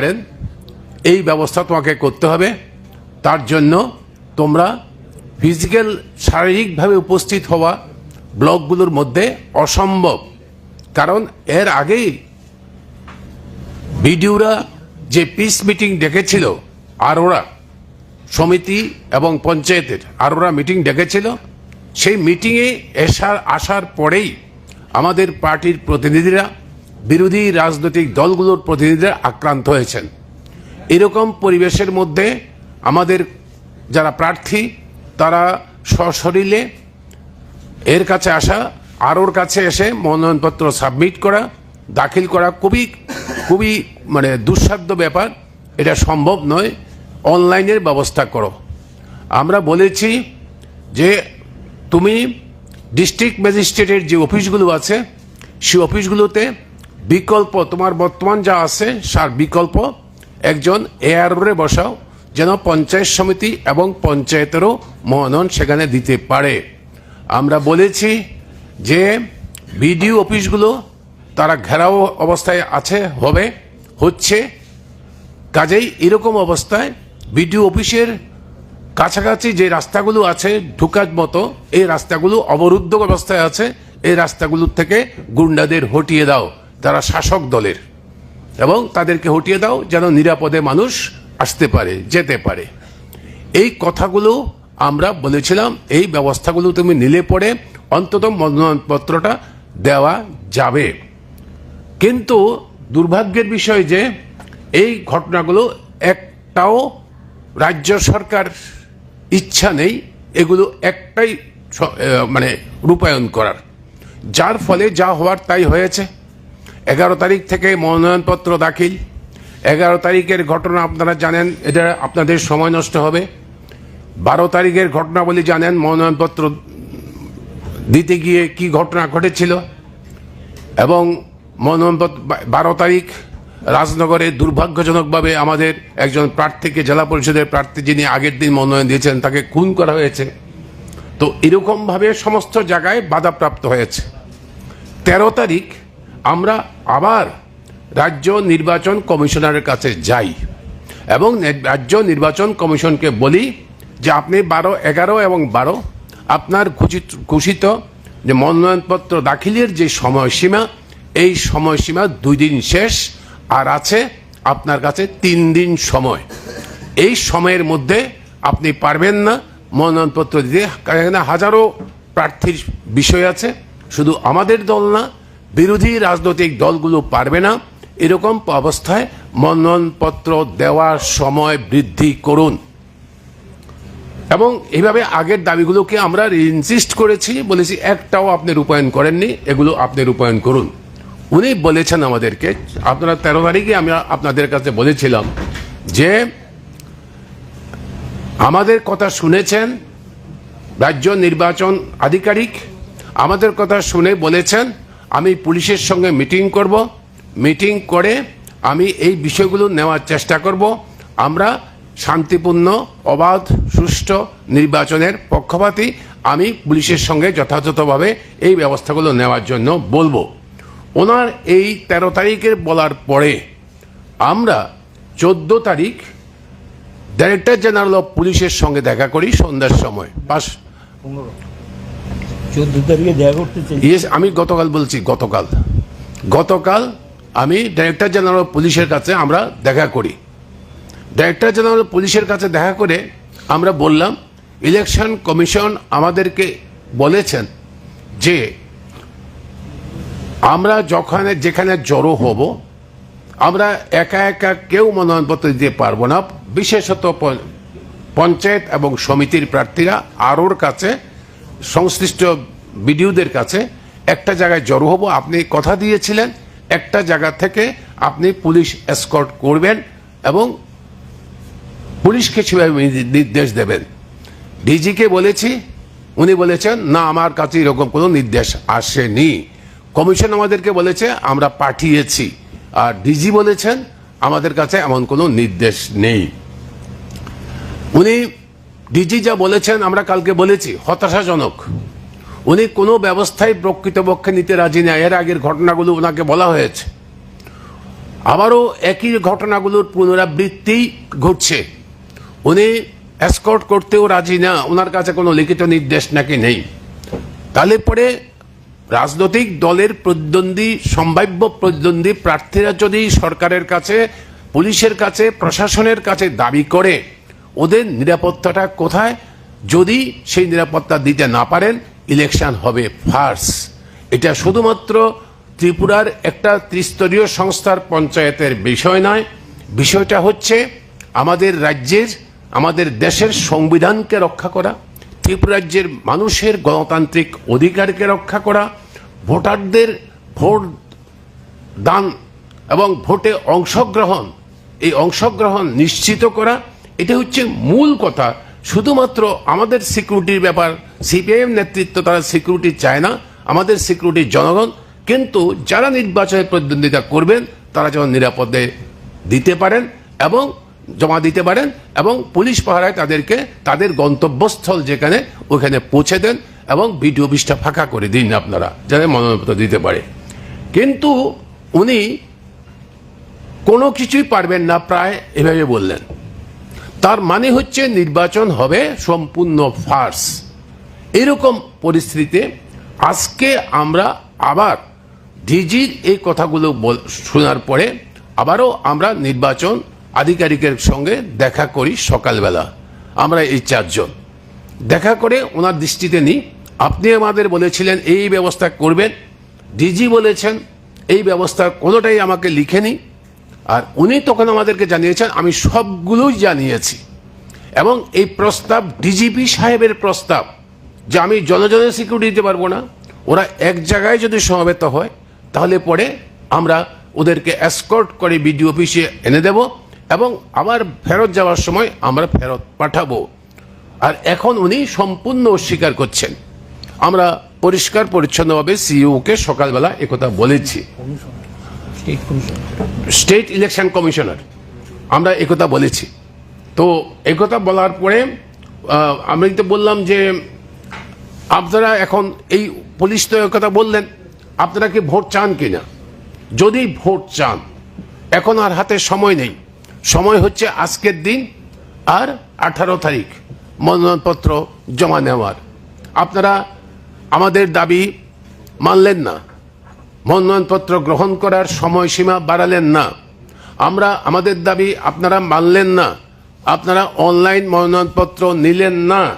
পারেন। এই ব্যবস্থা তোমাকে করতে হবে। তার জন্য তোমরা ফিজিক্যাল শারীরিকভাবে উপস্থিত হওয়া ব্লকগুলোর মধ্যে অসম্ভব। কারণ এর আগেই বিডিওরা যে পিস মিটিং ডেকেছিল আর ওরা সমিতি এবং পঞ্চায়েতের আর ওরা মিটিং ডেকেছিল, সেই মিটিংয়ে এসার আসার পরেই আমাদের পার্টির প্রতিনিধিরা বিরোধী রাজনৈতিক দলগুলোর প্রতিনিধিরা আক্রান্ত হয়েছেন। এরকম পরিবেশের মধ্যে আমাদের যারা প্রার্থী, তারা সশরীরে এর কাছে আসা আর ওর কাছে এসে মনোনয়নপত্র সাবমিট করা, দাখিল করা খুবই খুবই মানে দুঃসাধ্য ব্যাপার। এটা সম্ভব নয়। অনলাইনের ব্যবস্থা করো। আমরা বলেছি যে তুমি ডিস্ট্রিক্ট ম্যাজিস্ট্রেটের যে অফিসগুলো আছে সেই অফিসগুলোতে বিকল্প, তোমার বর্তমান যা আছে, সার বিকল্প, একজন এআরওরে বসাও, যেন পঞ্চায়েত সমিতি এবং পঞ্চায়েতেরও মনোনয়ন সেখানে দিতে পারে। আমরা বলেছি যে বিডিও অফিসগুলো তারা ঘেরাও অবস্থায় আছে, হবে, হচ্ছে। কাজেই এরকম অবস্থায় বিডিও অফিসের কাছাকাছি যে রাস্তাগুলো আছে, ঢুকার মতো, এই রাস্তাগুলো অবরুদ্ধ অবস্থায় আছে, এই রাস্তাগুলোর থেকে গুন্ডাদের হটিয়ে দাও। তারা শাসক দলের, এবং তাদেরকে হটিয়ে দাও যেন নিরাপদে মানুষ আসতে পারে, যেতে পারে। এই কথাগুলো আমরা বলেছিলাম, এই ব্যবস্থাগুলো তুমি নিলে পরে অন্তত মনোনয়নপত্রটা দেওয়া যাবে। কিন্তু দুর্ভাগ্যের বিষয় যে, এই ঘটনাগুলো একটাও রাজ্য সরকার ইচ্ছা নেই এগুলো একটাই মানে রূপায়ণ করার। যার ফলে যা হওয়ার তাই হয়েছে। এগারো তারিখ থেকে মনোনয়নপত্র দাখিল। এগারো তারিখের ঘটনা আপনারা জানেন, এটা আপনাদের সময় নষ্ট হবে। বারো তারিখের ঘটনাবলী জানেন, মনোনয়নপত্র দিতে গিয়ে কি ঘটনা ঘটেছিল। এবং মনোনয়নপত্র, বারো তারিখ রাজনগরে দুর্ভাগ্যজনকভাবে আমাদের একজন প্রার্থীকে জেলা পরিষদের প্রার্থী যিনি আগের দিন মনোনয়ন দিয়েছেন, তাকে খুন করা হয়েছে। তো এরকমভাবে সমস্ত জায়গায় বাধাপ্রাপ্ত হয়েছে। তেরো তারিখ আমরা আবার রাজ্য নির্বাচন কমিশনারের কাছে যাই এবং রাজ্য নির্বাচন কমিশনকে বলি যে আপনি বারো, এগারো এবং বারো আপনার ঘোষিত ঘোষিত যে মনোনয়নপত্র দাখিলের যে সময়সীমা, এই সময়সীমা দুই দিন শেষ আর আছে আপনার কাছে তিন দিন সময়। এই সময়ের মধ্যে আপনি পারবেন না মনোনয়নপত্র দিতে। এখানে হাজারো প্রার্থীর বিষয় আছে। শুধু আমাদের দল না বিরোধী রাজনৈতিক দলগুলো পারবে না। এরকম অবস্থায় মনোনয়নপত্র দেওয়ার সময় বৃদ্ধি করুন। এবং এইভাবে আগের দাবিগুলোকে আমরা ইনসিস্ট করেছি, বলেছি একটাও আপনি রূপায়ণ করেননি, এগুলো আপনি রূপায়ণ করুন। উনি বলেছেন আমাদেরকে, আপনারা তেরো তারিখে আমি আপনাদের কাছে বলেছিলাম যে, আমাদের কথা শুনেছেন রাজ্য নির্বাচন আধিকারিক, আমাদের কথা শুনে বলেছেন আমি পুলিশের সঙ্গে মিটিং করব। মিটিং করে আমি এই বিষয়গুলো নেওয়ার চেষ্টা করব। আমরা শান্তিপূর্ণ, অবাধ, সুষ্ঠু নির্বাচনের পক্ষপাতী আমি পুলিশের সঙ্গে যথাযথভাবে এই ব্যবস্থাগুলো নেওয়ার জন্য বলব। ওনার এই তেরো তারিখের বলার পরে আমরা চোদ্দ তারিখ ডাইরেক্টর জেনারেল অফ পুলিশের সঙ্গে দেখা করি সন্ধ্যার সময়। পাশ চোদ্দ তারিখে দেখা করতে চাই। ইয়েস, আমি গতকাল বলছি, গতকাল। গতকাল আমি ডাইরেক্টর জেনারেল পুলিশের কাছে আমরা দেখা করি। ডাইরেক্টর জেনারেল পুলিশের কাছে দেখা করে আমরা বললাম ইলেকশন কমিশন আমাদেরকে বলেছেন যে আমরা যখন, যেখানে জড়ো হব, আমরা একা একা কেউ মনোনয়নপত্র দিতে পারব না। বিশেষত পঞ্চায়েত এবং সমিতির প্রার্থীরা আরোর কাছে সংশ্লিষ্ট বিডিওদের কাছে একটা জায়গায় জড়ো হব। আপনি কথা দিয়েছিলেন, একটা জায়গা থেকে আপনি পুলিশ এসকর্ট করবেন এবং পুলিশকে সেভাবে নির্দেশ দেবেন। ডিজিকে বলেছি, উনি বলেছেন, না, আমার কাছে এরকম কোনো নির্দেশ আসেনি। কমিশন আমাদেরকে বলেছে, আমরা পাঠিয়েছি। আর ডিজি বলেছেন, আমাদের কাছে এমন কোনো নির্দেশ নেই। উনি ডিজি যা বলেছেন, আমরা কালকে বলেছি, হতাশাজনক। উনি কোনো ব্যবস্থায় প্রকৃতপক্ষে নিতে রাজি না, এর আগের ঘটনাগুলো ওনাকে বলা হয়েছে। আবারও একই ঘটনাগুলোর পুনরাবৃত্তি ঘটছে। উনি এসকর্ট করতেও রাজি না, ওনার কাছে কোনো লিখিত নির্দেশ নাকি নেই। তাহলে পরে রাজনৈতিক দলের প্রতিদ্বন্দ্বী, সম্ভাব্য প্রতিদ্বন্দ্বী প্রার্থীরা যদি সরকারের কাছে, পুলিশের কাছে, প্রশাসনের কাছে দাবি করে ওদের নিরাপত্তাটা কোথায়? যদি সেই নিরাপত্তা দিতে না পারেন ইলেকশন হবে ফার্স। এটা শুধুমাত্র ত্রিপুরার একটা ত্রিস্তরীয় সংস্থার পঞ্চায়েতের বিষয় নয়। বিষয়টা হচ্ছে আমাদের রাজ্যের, আমাদের দেশের সংবিধানকে রক্ষা করা, ত্রিপুরা রাজ্যের মানুষের গণতান্ত্রিক অধিকারকে রক্ষা করা, ভোটারদের ভোট দান এবং ভোটে অংশগ্রহণ, এই অংশগ্রহণ নিশ্চিত করা এটা হচ্ছে মূল কথা। শুধুমাত্র আমাদের সিকিউরিটির ব্যাপার, সিপিআইএম নেতৃত্ব তারা সিকিউরিটি চায় না, আমাদের সিকিউরিটির জনগণ, কিন্তু যারা নির্বাচনে প্রতিদ্বন্দ্বিতা করবেন, তারা যেন নিরাপদে দিতে পারেন এবং জমা দিতে পারেন এবং পুলিশ পাহারায় তাদেরকে তাদের গন্তব্যস্থল যেখানে, ওখানে পৌঁছে দেন এবং ভিডিও অফিসটা ফাঁকা করে দিন আপনারা, যাতে মনোনয়নপত্র দিতে পারে। কিন্তু উনি কোনো কিছুই পারবেন না, প্রায় এভাবে বললেন। তার মানে হচ্ছে নির্বাচন হবে সম্পূর্ণ ফার্স। এরকম পরিস্থিতিতে আজকে আমরা আবার ডিজির এই কথাগুলো শোনার পরে আবারও আমরা নির্বাচন আধিকারিকের সঙ্গে দেখা করি সকালবেলা। আমরা এই চারজন। দেখা করে ওনার দৃষ্টিতে নিই। আপনি আমাদের বলেছিলেন এই ব্যবস্থা করবেন। ডিজি বলেছেন, এই ব্যবস্থা কোনোটাই আমাকে লিখেনি। আর উনি তখন আমাদেরকে জানিয়েছেন, আমি সবগুলোই জানিয়েছি। এবং এই প্রস্তাব ডিজিপি সাহেবের প্রস্তাব, যে আমি জনজনের সিকিউরিটি দিতে পারব না, ওরা এক জায়গায় যদি সমাবেত হয়, তাহলে পরে আমরা ওদেরকে এসকর্ট করে বিডিও অফিসে এনে দেব এবং আবার ফেরত যাওয়ার সময় আমরা ফেরত পাঠাবো। আর এখন উনি সম্পূর্ণ অস্বীকার করছেন। আমরা পরিষ্কার পরিচ্ছন্নভাবে সিইওকে সকালবেলা একথা বলেছি। স্টেট ইলেকশন কমিশনার আমরা একথা বলেছি। তো একথা বলার পরে আমি তো বললাম যে, আপনারা এখন এই পুলিশ তো একথা বললেন, আপনারা কি ভোট চান কিনা যদি ভোট চান, এখন আর হাতে সময় নেই। সময় হচ্ছে আজকের দিন আর আঠারো তারিখ, মনোনয়নপত্র জমা নেওয়ার। আপনারা আমাদের দাবি মানলেন না। মনোনয়নপত্র গ্রহণ করার সময়সীমা বাড়ালেন না। আমরা আমাদের দাবি আপনারা মানলেন না। আপনারা অনলাইন মনোনয়নপত্র নিলেন না।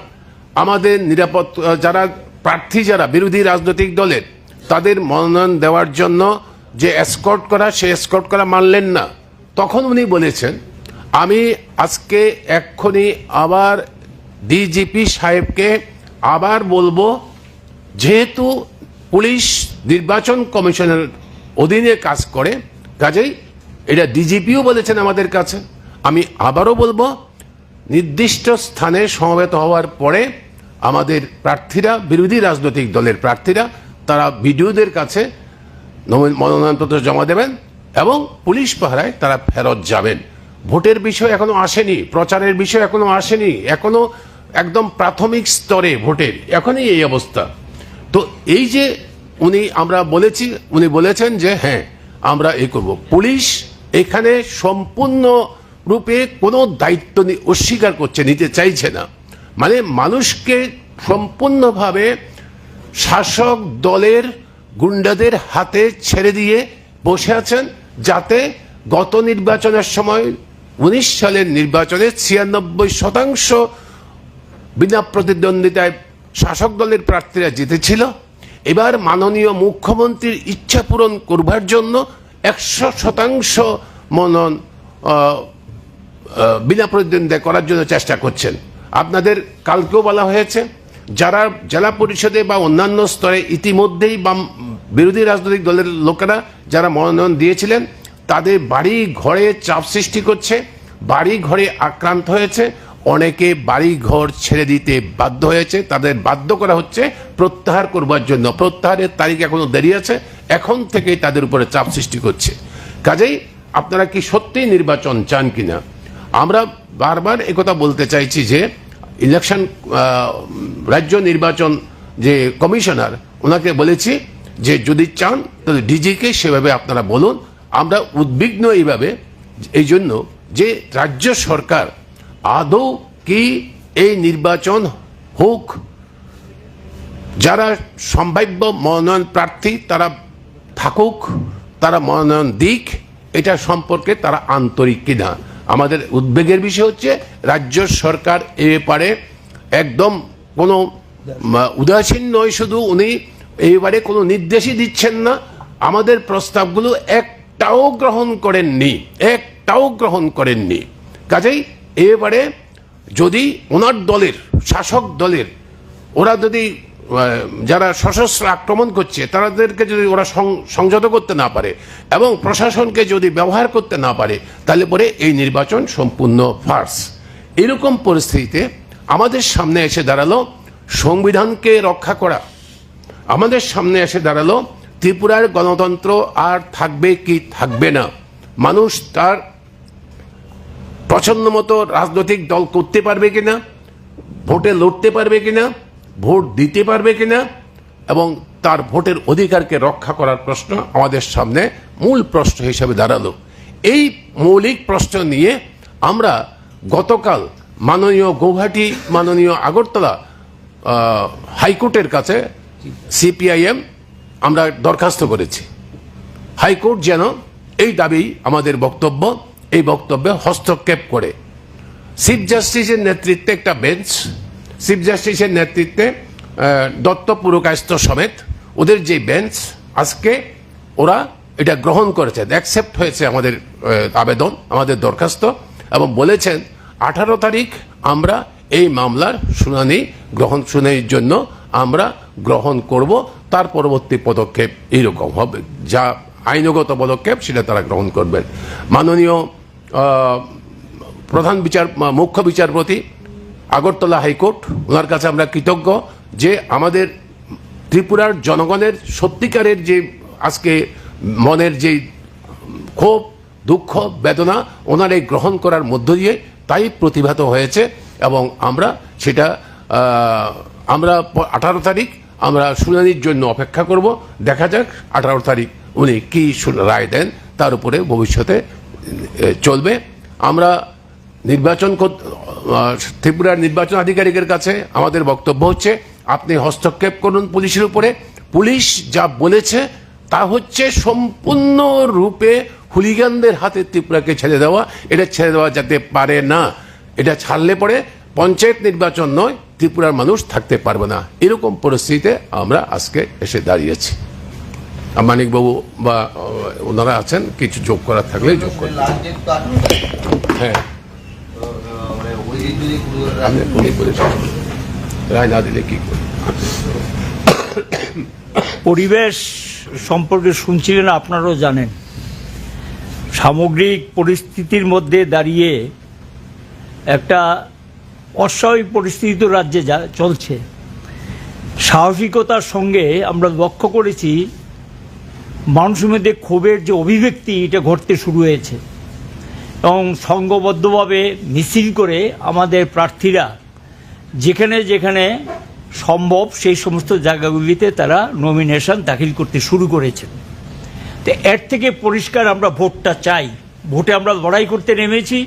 আমাদের নিরাপদ, যারা প্রার্থী, যারা বিরোধী রাজনৈতিক দলের, তাদের মনোনয়ন দেওয়ার জন্য যে এসকর্ট করা, সে এসকর্ট করা মানলেন না। তখন উনি বলেছেন, আমি আজকে এক্ষুনি আবার ডিজিপি সাহেবকে আবার বলব, যেহেতু পুলিশ নির্বাচন কমিশনের অধীনে কাজ করে, কাজেই এটা ডিজিপিও বলেছেন আমাদের কাছে। আমি আবারও বলব, নির্দিষ্ট স্থানে সমবেত হওয়ার পরে আমাদের প্রার্থীরা, বিরোধী রাজনৈতিক দলের প্রার্থীরা, তারা বিডিওদের কাছে মনোনয়নপত্র জমা দেবেন এবং পুলিশ পাহারায় তারা ফেরত যাবেন। ভোটের বিষয় এখনও আসেনি, প্রচারের বিষয় এখনও আসেনি, এখনও একদম প্রাথমিক স্তরে ভোটের, এখনই এই অবস্থা। তো এই যে উনি আমরা বলেছি, উনি বলেছেন যে হ্যাঁ আমরা এ করব। পুলিশ এখানে সম্পূর্ণ রূপে কোনো দায়িত্ব অস্বীকার করছে, নিতে চাইছে না। মানে মানুষকে সম্পূর্ণভাবে শাসক দলের গুন্ডাদের হাতে ছেড়ে দিয়ে বসে আছেন যাতে গত নির্বাচনের সময়, উনিশ সালের নির্বাচনে ছিয়ানব্বই শতাংশ বিনা প্রতিদ্বন্দ্বিতায় শাসক দলের প্রার্থীরা জিতেছিল। এবার মাননীয় মুখ্যমন্ত্রীর ইচ্ছা পূরণ করবার জন্য একশো শতাংশ মনন বিনা প্রতিদ্বন্দ্বিতা করার জন্য চেষ্টা করছেন। আপনাদের কালকেও বলা হয়েছে, যারা জেলা পরিষদে বা অন্যান্য স্তরে ইতিমধ্যেই বাম বিরোধী রাজনৈতিক দলের লোকেরা যারা মনোনয়ন দিয়েছিলেন, তাদের বাড়ি ঘরে চাপ সৃষ্টি করছে, বাড়ি ঘরে আক্রান্ত হয়েছে। অনেকে বাড়ি ঘর ছেড়ে দিতে বাধ্য হয়েছে। তাদের বাধ্য করা হচ্ছে প্রত্যাহার করবার জন্য। প্রত্যাহারের তারিখ এখনও দেরি আছে। এখন থেকেই তাদের উপরে চাপ সৃষ্টি করছে। কাজেই আপনারা কি সত্যিই নির্বাচন চান কিনা? আমরা বারবার একথা বলতে চাইছি যে, ইলেকশন রাজ্য নির্বাচন যে কমিশনার, ওনাকে বলেছি যে যদি চান, তাহলে ডিজিকে সেভাবে আপনারা বলুন। আমরা উদ্বিগ্ন এইভাবে, এই জন্য যে রাজ্য সরকার আদৌ কি এই নির্বাচন হোক? যারা সম্ভাব্য মনোনয়ন প্রার্থী, তারা থাকুক, তারা মনোনয়ন দিক, এটা সম্পর্কে তারা আন্তরিক কিনা? আমাদের উদ্বেগের বিষয় হচ্ছে, রাজ্য সরকার এ ব্যাপারে একদম কোনো উদাসীন নয় শুধু উনি এই ব্যাপারে কোনো নির্দেশই দিচ্ছেন না। আমাদের প্রস্তাবগুলো একটাও গ্রহণ করেননি, একটাও গ্রহণ করেননি। কাজেই এ ব্যাপারে যদি ওনার দলের, শাসক দলের, ওরা যদি যারা সশস্ত্র আক্রমণ করছে, তাদেরকে যদি ওরা সংযত করতে না পারে এবং প্রশাসনকে যদি ব্যবহার করতে না পারে, তাহলে পরে এই নির্বাচন সম্পূর্ণ ফার্স। এরকম পরিস্থিতিতে আমাদের সামনে এসে দাঁড়াল সংবিধানকে রক্ষা করা। আমাদের সামনে এসে দাঁড়াল ত্রিপুরার গণতন্ত্র আর থাকবে কি থাকবে না। মানুষ তার পছন্দ মতো রাজনৈতিক দল করতে পারবে কিনা, ভোটে লড়তে পারবে কিনা, ভোট দিতে পারবে কিনা, এবং তার ভোটের অধিকারকে রক্ষা করার প্রশ্ন আমাদের সামনে মূল প্রশ্ন হিসেবে দাঁড়াল। এই মৌলিক প্রশ্ন নিয়ে আমরা গতকাল মাননীয় গৌহাটি, মাননীয় আগরতলা হাইকোর্টের কাছে সিপিআইএম আমরা দরখাস্ত করেছি। হাইকোর্ট যেন এই দাবি আমাদের বক্তব্য বক্তব্যে হস্তক্ষেপ করে। চিফ জাস্টিসের নেতৃত্বে একটা বেঞ্চ চিফ জাস্টিসের নেতৃত্বে দত্ত পুরকায়স্থ সমেত ওদের যে বেঞ্চ আজকে ওরা এটা গ্রহণ করেছে। অ্যাকসেপ্ট হয়েছে আমাদের আবেদন, আমাদের দরখাস্ত এবং বলেছেন, আঠারো তারিখ আমরা এই মামলার শুনানি গ্রহণ, শুনানির জন্য আমরা গ্রহণ করব। তার পরবর্তী পদক্ষেপ এইরকম হবে। যা আইনগত পদক্ষেপ সেটা তারা গ্রহণ করবেন। মাননীয় প্রধান বিচার মুখ্য বিচারপতি, আগরতলা হাইকোর্ট, ওনার কাছে আমরা কৃতজ্ঞ যে আমাদের ত্রিপুরার জনগণের সত্যিকারের যে আজকে মনের যে ক্ষোভ, দুঃখ, বেদনা, ওনার এই গ্রহণ করার মধ্য দিয়ে তাই প্রতিভাত হয়েছে এবং আমরা সেটা আমরা আঠারো তারিখ আমরা শুনানির জন্য অপেক্ষা করব। দেখা যাক আঠারো তারিখ উনি কি রায় দেন, তার উপরে ভবিষ্যতে চলবে। আমরা নির্বাচন ত্রিপুরার নির্বাচন আধিকারিকের কাছে আমাদের বক্তব্য হচ্ছে, আপনি হস্তক্ষেপ করুন পুলিশের উপরে। পুলিশ যা বলেছে তা হচ্ছে সম্পূর্ণ রূপে হুলিগানদের হাতে ত্রিপুরাকে ছেড়ে দেওয়া। এটা ছেড়ে দেওয়া যেতে পারে না, এটা ছাড়লে পরে পঞ্চায়েত নির্বাচন নয়, ত্রিপুরার মানুষ থাকতে পারবে না। এরকম পরিস্থিতিতে আমরা আজকে এসে দাঁড়িয়েছি। মানিকবাবু বা ওনারা আছেন, কিছু যোগ করার থাকলে যোগ তারিখ। হ্যাঁ। রায় না দিলে কি করবে? পরিবেশ সম্পর্কে শুনছিলেন, আপনারাও জানেন। সামগ্রিক পরিস্থিতির মধ্যে দাঁড়িয়ে একটা অস্বাভাবিক পরিস্থিতি তো রাজ্যে চলছে। সাহসিকতার সঙ্গে আমরা লক্ষ্য করেছি মানুষের মধ্যে ক্ষোভের যে অভিব্যক্তি এটা ঘটতে শুরু হয়েছে। এবং সংঘবদ্ধভাবে মিছিল করে আমাদের প্রার্থীরা যেখানে যেখানে সম্ভব সেই সমস্ত জায়গাগুলিতে তারা নমিনেশন দাখিল করতে শুরু করেছেন তো এর থেকে পরিষ্কার আমরা ভোটটা চাই। ভোটে আমরা লড়াই করতে নেমেছি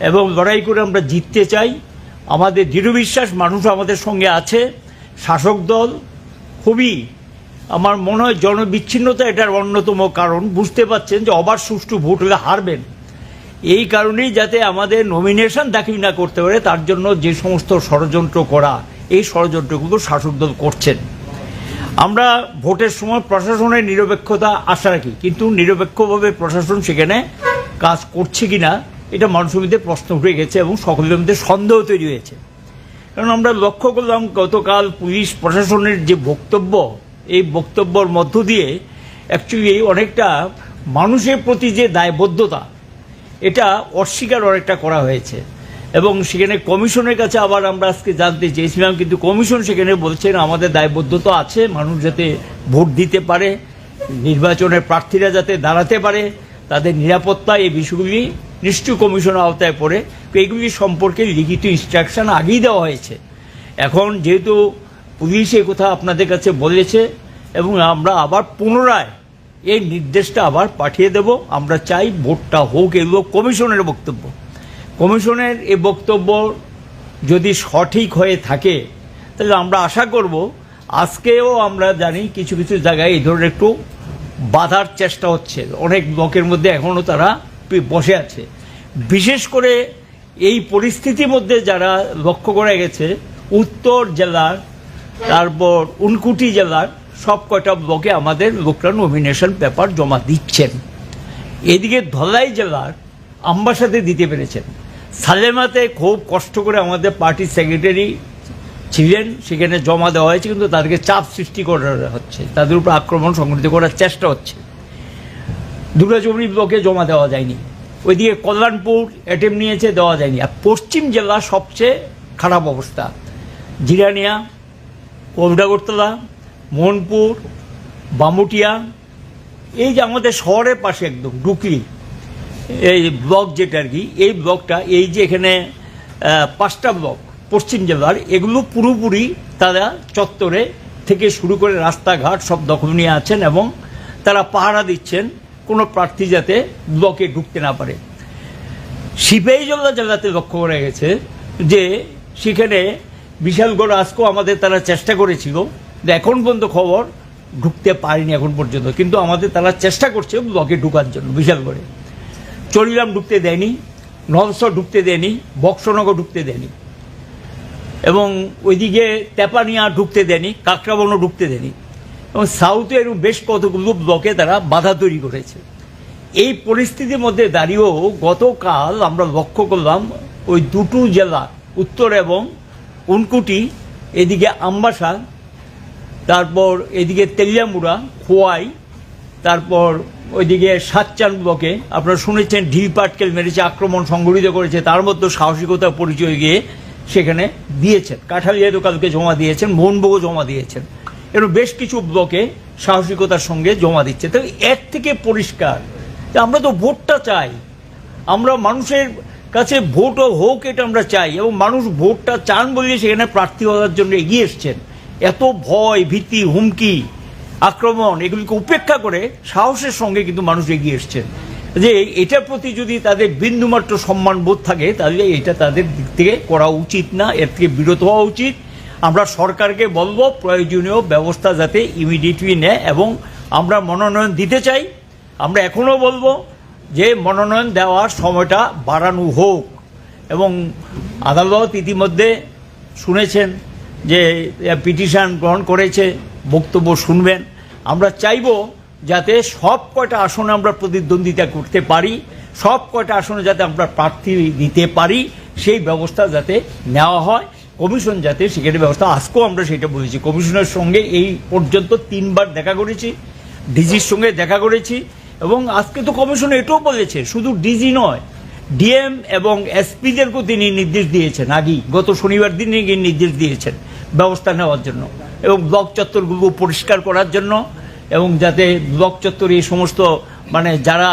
এবং লড়াই করে আমরা জিততে চাই। আমাদের দৃঢ় বিশ্বাস মানুষ আমাদের সঙ্গে আছে। শাসক দল খুবই আমার মনে হয় জনবিচ্ছিন্নতা এটার অন্যতম কারণ। বুঝতে পাচ্ছেন যে অবার সুষ্ঠু ভোট হলে হারবেন। এই কারণেই যাতে আমাদের নমিনেশন দাখিল না করতে পারে, তার জন্য যে সমস্ত ষড়যন্ত্র করা, এই ষড়যন্ত্রগুলো শাসক দল করছেন। আমরা ভোটের সময় প্রশাসনের নিরপেক্ষতা আশা রাখি, কিন্তু নিরপেক্ষভাবে প্রশাসন সেখানে কাজ করছে কিনা, এটা মানুষের মধ্যে প্রশ্ন উঠে গেছে এবং সকলের মধ্যে সন্দেহ তৈরি হয়েছে। কারণ আমরা লক্ষ্য করলাম গতকাল পুলিশ প্রশাসনের যে বক্তব্য এই বক্তব্যর মধ্য দিয়ে অ্যাকচুয়ালি অনেকটা মানুষের প্রতি যে দায়বদ্ধতা, এটা অস্বীকার অনেকটা করা হয়েছে। এবং সেখানে কমিশনের কাছে আবার আমরা আজকে জানতে চেয়েছিলাম, কিন্তু কমিশন সেখানে বলছেন আমাদের দায়বদ্ধতা আছে, মানুষ যাতে ভোট দিতে পারে, নির্বাচনের প্রার্থীরা যাতে দাঁড়াতে পারে, তাদের নিরাপত্তা, এই বিষয়গুলি নিশ্চয় কমিশনের আওতায় পড়ে। এইগুলি সম্পর্কে লিখিত ইনস্ট্রাকশন আগেই দেওয়া হয়েছে। এখন যেহেতু পুলিশ এই কথা আপনাদের কাছে বলেছে এবং আমরা আবার পুনরায় এই নির্দেশটা আবার পাঠিয়ে দেব। আমরা চাই ভোটটা হোক এগুলো কমিশনের বক্তব্য। কমিশনের এই বক্তব্য যদি সঠিক হয়ে থাকে, তাহলে আমরা আশা করব আজকেও আমরা জানি কিছু কিছু জায়গায় এই ধরনের একটু বাধার চেষ্টা হচ্ছে। অনেক ব্লকের মধ্যে এখনও তারা বসে আছে। বিশেষ করে এই পরিস্থিতির মধ্যে যারা লক্ষ্য করা গেছে, উত্তর জেলার তারপর উনকুটি জেলার সব কয়টা ব্লকে আমাদের লোকরা নমিনেশন পেপার জমা দিচ্ছেন। এদিকে ধলাই জেলার আম্বাসাতে দিতে পেরেছেন। সালেমাতে খুব কষ্ট করে আমাদের পার্টির সেক্রেটারি ছিলেন, সেখানে জমা দেওয়া হয়েছে, কিন্তু তাদেরকে চাপ সৃষ্টি করা হচ্ছে। তাদের উপর আক্রমণ সংগঠিত করার চেষ্টা হচ্ছে। দুর্গাচৌমনি ব্লকে জমা দেওয়া যায়নি। ওইদিকে কল্যাণপুর অ্যাটেম্প নিয়েছে, দেওয়া যায়নি। আর পশ্চিম জেলা সবচেয়ে খারাপ অবস্থা, জিরানিয়া কলকাগরতলা মোহনপুর, বামুটিয়া, এই যে আমাদের শহরের পাশে একদম ডুকলি এই ব্লক যেটা আর কি, এই ব্লকটা, এই যে এখানে পাঁচটা ব্লক, পশ্চিম জেলার, এগুলো পুরোপুরি তারা চত্বরে থেকে শুরু করে রাস্তাঘাট সব দখল নিয়ে আছেন এবং তারা পাহারা দিচ্ছেন কোনো প্রার্থী যাতে ব্লকে ঢুকতে না পারে। সিপাহীজলা জেলাতে লক্ষ্য করা গেছে যে সেখানে বিশালগড় আজকেও আমাদের তারা চেষ্টা করেছিল এখন পর্যন্ত খবর ঢুকতে পারেনি এখন পর্যন্ত, কিন্তু আমাদের তারা চেষ্টা করছে ব্লকে ঢুকার জন্য বিশালগড়ে। চরিলাম ঢুকতে দেয়নি নলসর ঢুকতে দেয়নি, বক্সনগর ঢুকতে দেয়নি। এবং ওইদিকে তেপানিয়া ঢুকতে দেয়নি কাকরাবনও ঢুকতে দেয়নি। এবং সাউথের বেশ কতগুলো ব্লকে তারা বাধা তৈরি করেছে। এই পরিস্থিতির মধ্যে দাঁড়িয়েও গতকাল আমরা লক্ষ্য করলাম ওই দুটো জেলা, উত্তর এবং উনকুটি এদিকে আম্বাসা, তারপর এদিকে তেলিয়ামুড়া খোয়াই তারপর ওইদিকে সাতচান ব্লকে, আপনারা শুনেছেন ঢিল পাটকেল মেরেছে, আক্রমণ সংঘটিত করেছে, তার মধ্যে সাহসিকতা, পরিচয় গিয়ে সেখানে দিয়েছেন। কাঠালিয়া দোকানকে জমা দিয়েছেন, মোহনভোগও জমা দিয়েছেন। এরকম বেশ কিছু ব্লকে সাহসিকতার সঙ্গে জমা দিচ্ছে। তাহলে এর থেকে পরিষ্কার আমরা তো ভোটটা চাই। আমরা মানুষের কাছে ভোটও হোক এটা আমরা চাই এবং মানুষ ভোটটা চান বলে সেখানে প্রার্থী হওয়ার জন্য এগিয়ে এসছেন। এত ভয়, ভীতি, হুমকি, আক্রমণ এগুলিকে উপেক্ষা করে সাহসের সঙ্গে কিন্তু মানুষ এগিয়ে এসছেন। যে এটার প্রতি যদি তাদের বিন্দুমাত্র সম্মান বোধ থাকে, তাহলে এটা তাদের দিক থেকে করা উচিত না, এর থেকে বিরত হওয়া উচিত। আমরা সরকারকে বলব, প্রয়োজনীয় ব্যবস্থা যাতে ইমিডিয়েটলি নেয় এবং আমরা মনোনয়ন দিতে চাই। আমরা এখনও বলব যে মনোনয়ন দেওয়ার সময়টা বাড়ানো হোক। এবং আদালত ইতিমধ্যে শুনেছেন যে পিটিশন গ্রহণ করেছে, বক্তব্য শুনবেন। আমরা চাইব যাতে সব কয়টা আসনে আমরা প্রতিদ্বন্দ্বিতা করতে পারি, সব কয়টা আসনে যাতে আমরা প্রার্থী দিতে পারি, সেই ব্যবস্থা যাতে নেওয়া হয়। কমিশন যাতে সেখানে ব্যবস্থা, আজকেও আমরা সেটা বলেছি। কমিশনের সঙ্গে এই পর্যন্ত তিনবার দেখা করেছি, ডিজির সঙ্গে দেখা করেছি। এবং আজকে তো কমিশন এটাও বলেছে, শুধু ডিজি নয়, ডিএম এবং এসপিদেরকেও তিনি নির্দেশ দিয়েছেন, আগেই, গত শনিবার দিনে গিয়ে নির্দেশ দিয়েছেন ব্যবস্থা নেওয়ার জন্য এবং ব্লক চত্বরগুলো পরিষ্কার করার জন্য এবং যাতে ব্লক চত্বরে এই সমস্ত মানে যারা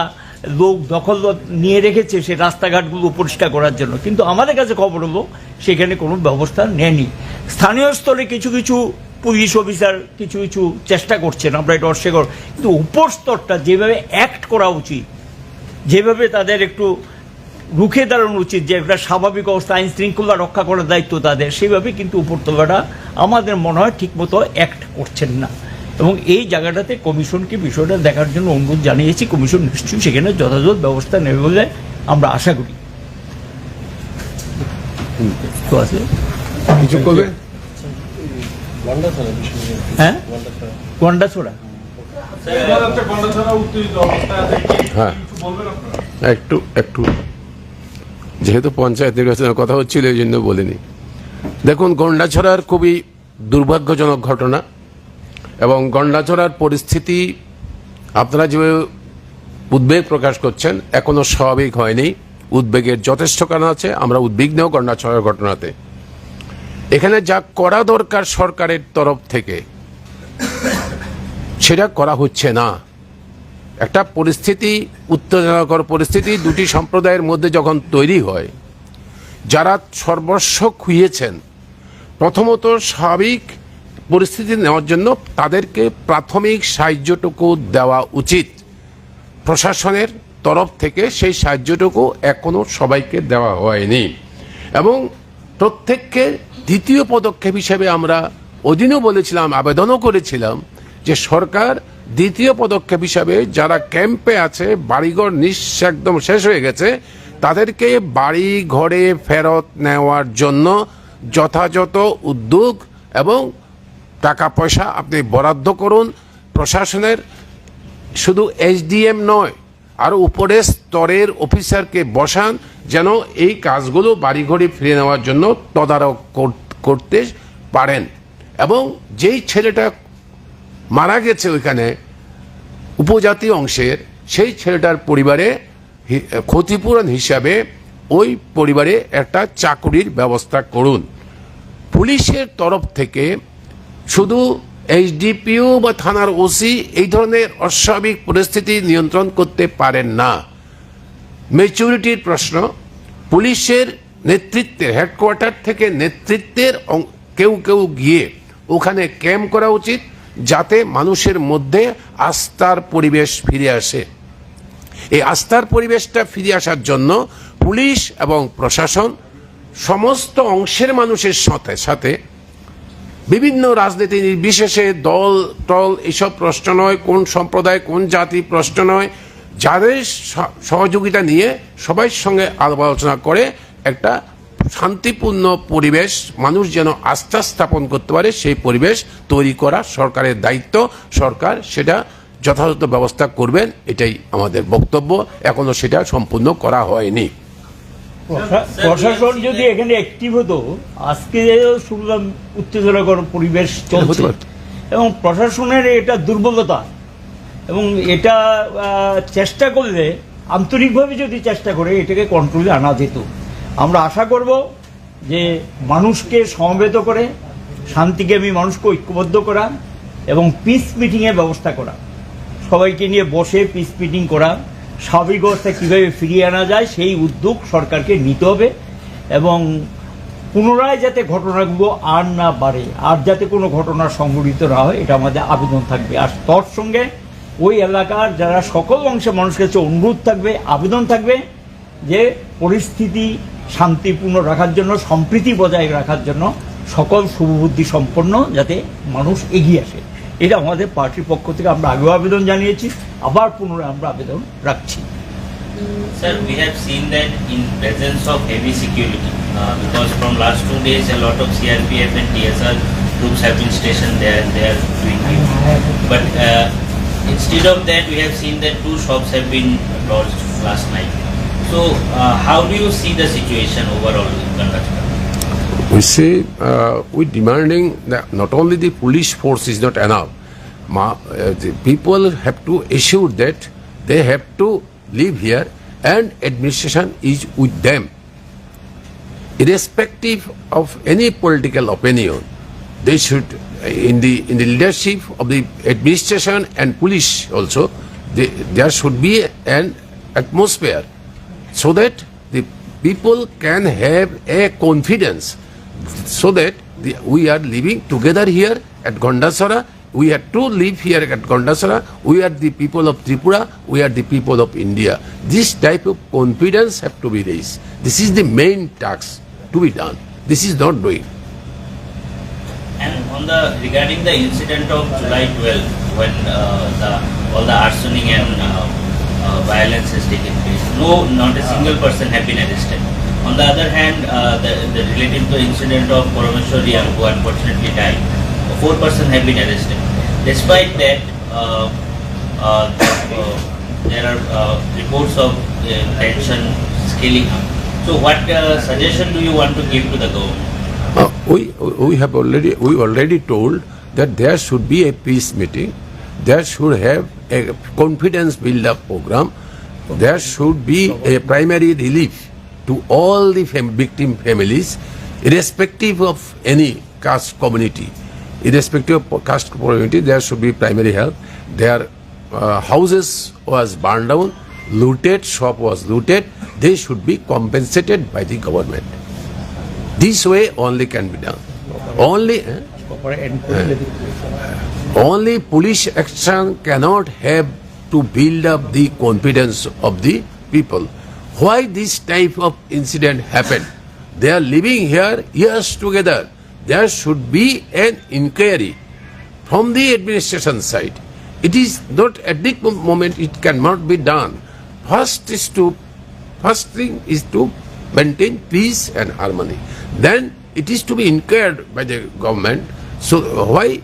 লোক দখল নিয়ে রেখেছে সেই রাস্তাঘাটগুলো পরিষ্কার করার জন্য। কিন্তু আমাদের কাছে খবর হলো, সেখানে কোনো ব্যবস্থা নেয়নি। স্থানীয় স্তরে কিছু কিছু পুলিশ অফিসার কিছু কিছু চেষ্টা করছেন আমরা এটা অস্বীকার কিন্তু উপর স্তরটা যেভাবে অ্যাক্ট করা উচিত যেভাবে তাদের একটু রুখে দাঁড়ানো উচিত যে একটা স্বাভাবিক অবস্থা আইন শৃঙ্খলা রক্ষা করার দায়িত্ব তাদের সেইভাবে কিন্তু উপরতলাটা আমাদের মনে হয় ঠিকমতো অ্যাক্ট করছেন না। এবং এই জায়গাটাতে কমিশনকে বিষয়টা দেখার জন্য অনুরোধ জানিয়েছি কমিশন নিশ্চয়ই সেখানে যথাযথ ব্যবস্থা নেবে বলে আমরা আশা করি। কিছু করবে হ্যাঁ? হ্যাঁ। একটু একটু। যেহেতু পঞ্চায়েত নির্বাচনের কথা হচ্ছিল এই জন্য বলিনি। দেখুন গন্ডাছড়ার খুবই দুর্ভাগ্যজনক ঘটনা এবং গন্ডাছড়ার পরিস্থিতি আপনারা যেভাবে উদ্বেগ প্রকাশ করছেন এখনও স্বাভাবিক হয়নি। উদ্বেগের যথেষ্ট কারণ আছে আমরা উদ্বিগ্ন গন্ডাছড়ার ঘটনাতে। এখানে যা করা দরকার সরকারের তরফ থেকে, সেটা করা হচ্ছে না। একটা পরিস্থিতি, উত্তেজনাকর পরিস্থিতি, দুটি সম্প্রদায়ের মধ্যে যখন তৈরি হয়, যারা সর্বস্ব খুইয়েছেন, প্রথমত স্বাভাবিক পরিস্থিতি নেওয়ার জন্য তাদেরকে প্রাথমিক সাহায্যটুকু দেওয়া উচিত। প্রশাসনের তরফ থেকে সেই সাহায্যটুকু এখনও সবাইকে দেওয়া হয়নি। এবং প্রত্যেককে দ্বিতীয় পদক্ষেপ হিসেবে আমরা অধীনও বলেছিলাম, আবেদনও করেছিলাম যে সরকার দ্বিতীয় পদক্ষেপ হিসাবে যারা ক্যাম্পে আছে, বাড়িঘর নিঃ একদম শেষ হয়ে গেছে, তাদেরকে বাড়ি ঘরে ফেরত নেওয়ার জন্য যথাযথ উদ্যোগ এবং টাকা পয়সা আপনি বরাদ্দ করুন। প্রশাসনের শুধু এসডিএম নয় আর উপরের স্তরের অফিসারকে বসান যেন এই কাজগুলো বাড়িঘরে ফিরে নেওয়ার জন্য তদারক করতে পারেন। এবং যেই ছেলেটা মারা গেছে ওইখানে, উপজাতি অংশের, সেই ছেলেটার পরিবারে ক্ষতিপূরণ হিসাবে ওই পরিবারে একটা চাকুরির ব্যবস্থা করুন। পুলিশের তরফ থেকে শুধু এইচডিপিও বা থানার ওসি এই ধরনের অস্বাভাবিক পরিস্থিতি নিয়ন্ত্রণ করতে পারেন না। ম্যাচুরিটির প্রশ্ন, পুলিশের নেতৃত্বের হেডকোয়ার্টার থেকে নেতৃত্বের কেউ কেউ গিয়ে ওখানে ক্যাম্প করা উচিত যাতে মানুষের মধ্যে আস্থার পরিবেশ ফিরে আসে। এই আস্থার পরিবেশটা ফিরে আসার জন্য পুলিশ এবং প্রশাসন সমস্ত অংশের মানুষের সাথে সাথে বিভিন্ন রাজনীতি নির্বিশেষে দল, টল, এসব প্রশ্ন নয়, কোন সম্প্রদায়, কোন জাতি প্রশ্ন নয় যাদের সহযোগিতা নিয়ে সবাই সঙ্গে আলাপ আলোচনা করে একটা শান্তিপূর্ণ পরিবেশ মানুষ যেন আস্থা স্থাপন করতে পারে সেই পরিবেশ তৈরি করা সরকারের দায়িত্ব। সরকার সেটা যথাযথ ব্যবস্থা করবেন এটাই আমাদের বক্তব্য। এখনও সেটা সম্পূর্ণ করা হয়নি। প্রশাসন যদি এখানে অ্যাক্টিভ হতো আজকে শুনলাম উত্তেজনাকর পরিবেশ হতে চলছে এবং প্রশাসনের এটা দুর্বলতা এবং এটা চেষ্টা করলে, আন্তরিকভাবে যদি চেষ্টা করে, এটাকে কন্ট্রোলে আনা যেত। আমরা আশা করব যে মানুষকে সমবেত করে শান্তিকামী মানুষকে ঐক্যবদ্ধ করা এবং পিস মিটিংয়ের ব্যবস্থা করা। সবাইকে নিয়ে বসে পিস মিটিং করা। স্বাভাবিক অবস্থা কীভাবে ফিরিয়ে আনা যায়, সেই উদ্যোগ সরকারকে নিতে হবে এবং পুনরায় যাতে ঘটনাগুলো আর না বাড়ে, আর যাতে কোনো ঘটনা সংঘটিত না হয়, এটা আমাদের আবেদন থাকবে। আর তোর সঙ্গে ওই এলাকার যারা সকল অংশে মানুষের কাছে অনুরোধ থাকবে আবেদন থাকবে যে পরিস্থিতি শান্তিপূর্ণ রাখার জন্য সম্প্রীতি বজায় রাখার জন্য সকল শুভবুদ্ধি সম্পন্ন যাতে মানুষ এগিয়ে আসে এটা আমাদের পার্টির পক্ষ থেকে আমরা আগেও আবেদন জানিয়েছি আবার পুনরায় আমরা আবেদন রাখছি Sir, we have seen that in presence of heavy security, uh, because from last two days, a lot of CRPF and TSR groups have been stationed there, they are doing it. But uh, instead of that, we have seen that two shops have been lodged last night. So, uh, how do you see the situation overall in Karnataka? We see, uh, we demanding that not only the police force is not enough, ma, uh, the people have to assure that they have to live here and administration is with them. Irrespective of any political opinion, they should, uh, in the in the leadership of the administration and police also, they, there should be an atmosphere so that the people can have a confidence so that the, we are living together here at Gondasara. We are to live here at Gondasara. We are the people of Tripura. We are the people of India. This type of confidence have to be raised. This is the main task to be done. This is not doing. On the regarding the incident of July 12, when uh, the all the arsoning and uh, uh, violence has taken place, no, not a single person have been arrested. On the other hand, uh, the, the related to incident of Parameshwar Young, who unfortunately died, four person have been arrested. Despite that, uh, there are reports of tension scaling up. So, what suggestion do you want to give to the government? Uh, we we have already we already told that there should be a peace meeting. There should have a confidence build up program. There should be a primary relief to all the fam- victim families, irrespective of any caste community. Irrespective of caste community, there should be primary help. Their uh, houses was burned down, looted, shop was looted. They should be compensated by the government. This way only can be done. Only, eh? only police action cannot have to build up the confidence of the people. Why this type of incident happened? They are living here years together. There should be an inquiry from the administration side. It is not at this moment it cannot be done. First is to first thing is to maintain peace and harmony. Then it is to be inquired by the government. So why